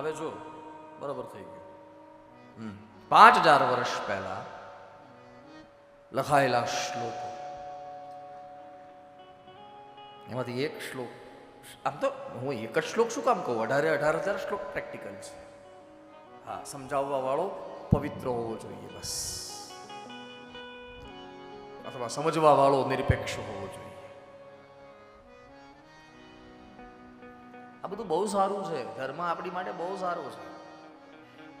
હવે જો, બરાબર થઈ ગયું. પાંચ હજાર વર્ષ પહેલા લખાયેલા શ્લોકો. એમાંથી એક શ્લોક, આમ તો હું એક જ શ્લોક શું કામ કહું? અઢારે અઢાર હજાર શ્લોક પ્રેક્ટિકલ છે. હા, સમજાવવા વાળો પવિત્ર હોવો જોઈએ બસ. અથવા સમજવા વાળો નિરપેક્ષ હોવો જોઈએ. બધું બહુ સારું છે. ધર્મ આપણી માટે બહુ સારું છે.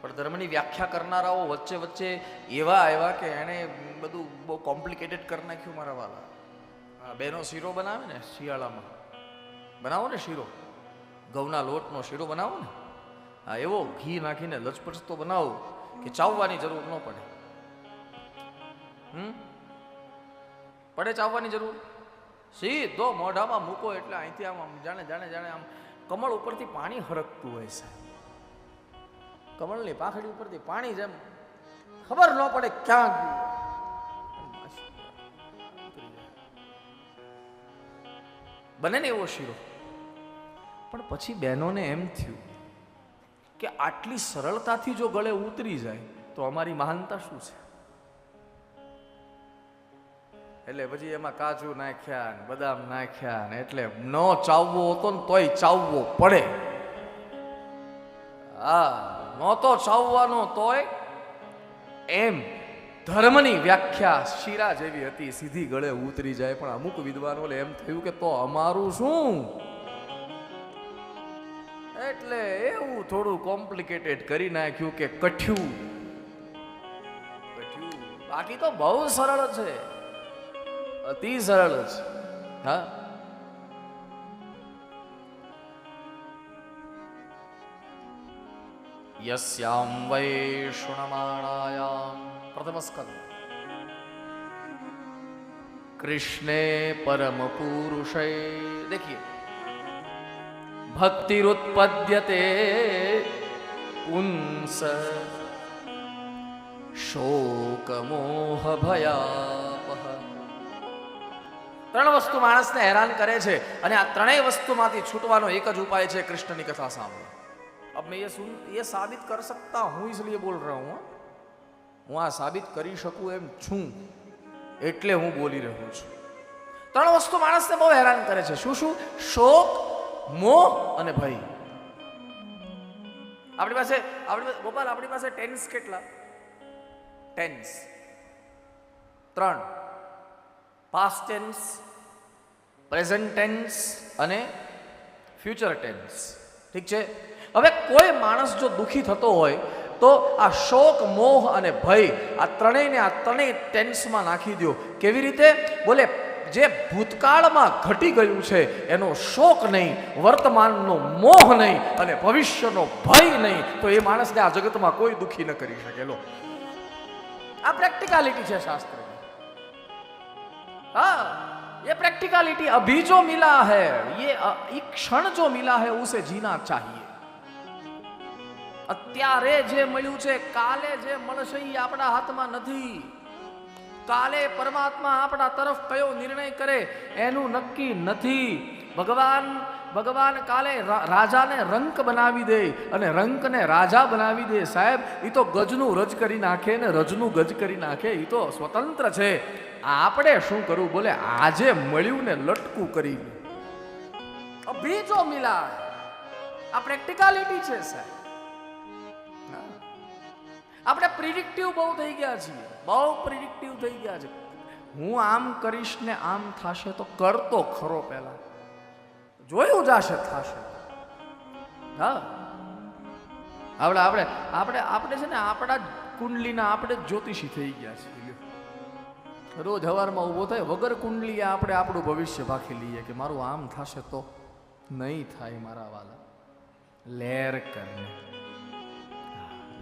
પણ ધર્મની વ્યાખ્યા કરનારાઓ વચ્ચે વચ્ચે એવા આવ્યા કે એણે બધું બહુ કોમ્પ્લિકેટેડ કરી નાખ્યું મારા વાલા. બેનો શીરો બનાવે ને શિયાળામાં. બનાવો ને શીરો. ઘઉંના લોટનો શીરો બનાવો ને. હા એવો ઘી નાખીને લચપચતો બનાવો કે ચાવવાની જરૂર ન પડે. હમ? પડે ચાવવાની જરૂર? સીધો મોઢામાં મૂકો એટલે અહીંથી આમ જાણે જાણે જાણે આમ કમળ ઉપરથી પાણી હરકતું હોય છે કમળની પાખડી ઉપરથી પાણી જેમ ખબર ન પડે ક્યાં બને ને એવો શીરો. પણ પછી બહેનોને એમ થયું કે આટલી સરળતાથી જો ગળે ઉતરી જાય તો અમારી મહાનતા શું છે? એટલે પછી એમાં કાજુ નાખ્યા ને બદામ નાખ્યા ને એટલે ન ચાવવો હતો ને તોય ચાવવો પડે. હા નહોતો ચાવવાનો તોય એમ. ધર્મની વ્યાખ્યા શીરા જેવી હતી, સીધી ગળે ઉતરી જાય, પણ અમુક વિદ્વાનો એમ થયું કે તો અમારું શું? એટલે એવું થોડું કોમ્પ્લિકેટેડ કરી નાખ્યું કે કઠ્યું. કઠ્યું. બાકી તો બહુ સરળ છે. અતિ સરળ છે હા? યસ્યામ વૈષ્ણમાણાયામ પ્રથમસ્કંદ. કૃષ્ણે પરમ પુરુષે દેખીએ. ભક્તિરુત્પદ્યતે પુંસ. શોકમોહ ભયા ત્રણ વસ્તુ માણસને હેરાન કરે છે અને આ ત્રણેય વસ્તુમાંથી છૂટવાનો એક જ ઉપાય છે કૃષ્ણની કથા સાંભળો अब मैं ये सुन ये साबित कर सकता हूं इसलिए बोल रहा हूं हाँ? હું આ સાબિત કરી શકું એમ છું એટલે હું બોલી રહ્યો છું ત્રણ વસ્તુ માણસને બહુ હેરાન કરે છે શું શું શોક મોહ અને ભય આપણી પાસે આપણી પાસે- ગોપાલ આપણી પાસે ટેન્સ કેટલા ટેન્સ ત્રણ પાસ્ટ ટેન્સ પ્રેઝન્ટ ટેન્સ અને ફ્યુચર ટેન્સ ઠીક છે? હવે કોઈ માણસ જો દુઃખી થતો હોય, તો આ શોક, મોહ અને ભય આ ત્રણેયને આ ત્રણેય ટેન્સમાં નાખી દો કેવી રીતે? બોલે, જે ભૂતકાળમાં ઘટી ગયું છે, એનો શોક નહીં, વર્તમાનનો મોહ નહીં અને ભવિષ્યનો ભય નહીં, તો એ માણસને આ જગતમાં કોઈ દુખી ન કરી શકેલો આ પ્રેક્ટિકાલિટી છે શાસ્ત્રની हाँ ये प्रैक्टिकलिटी अभी जो मिला है ये अ- ये क्षण जो मिला है उसे जीना चाहिए અત્યારે જે મળ્યું છે કાલે જે મળશે એ આપણા હાથમાં નથી કાલે પરમાત્મા આપણા તરફ કયો નિર્ણય કરે એનું નક્કી નથી ભગવાન ભગવાન કાલે રાજાને રંક બનાવી દે અને રંકને રાજા બનાવી દે. સાહેબ એ તો ગજનું રજ કરી નાખે ને રજનું ગજ કરી નાખે. એ તો સ્વતંત્ર છે. આપણે શું કરવું બોલે, આજે મળ્યું ને લટકું કરી. બીજો મિલા આ પ્રેક્ટિકાલિટી છે, સાહેબ. આપણે પ્રિડિક્ટિવ બહુ થઈ ગયા છીએ. બહુ પ્રિડિક્ટિવ થઈ ગયા છે. હું આમ કરીશ ને આમ થશે તો કરતો ખરો પહેલા. જોયું જાશે થશે. હા. આપણે આપણે આપણે આપણે છે ને આપણા કુંડલીના આપણે જ્યોતિષી થઈ ગયા છીએ. રોજ હવારમાં ઊભો થાય, વગર કુંડલીએ આપણે આપણું ભવિષ્ય ભાખી લઈએ કે મારું આમ થશે તો નહીં થાય મારા વાલા. લેર કરને.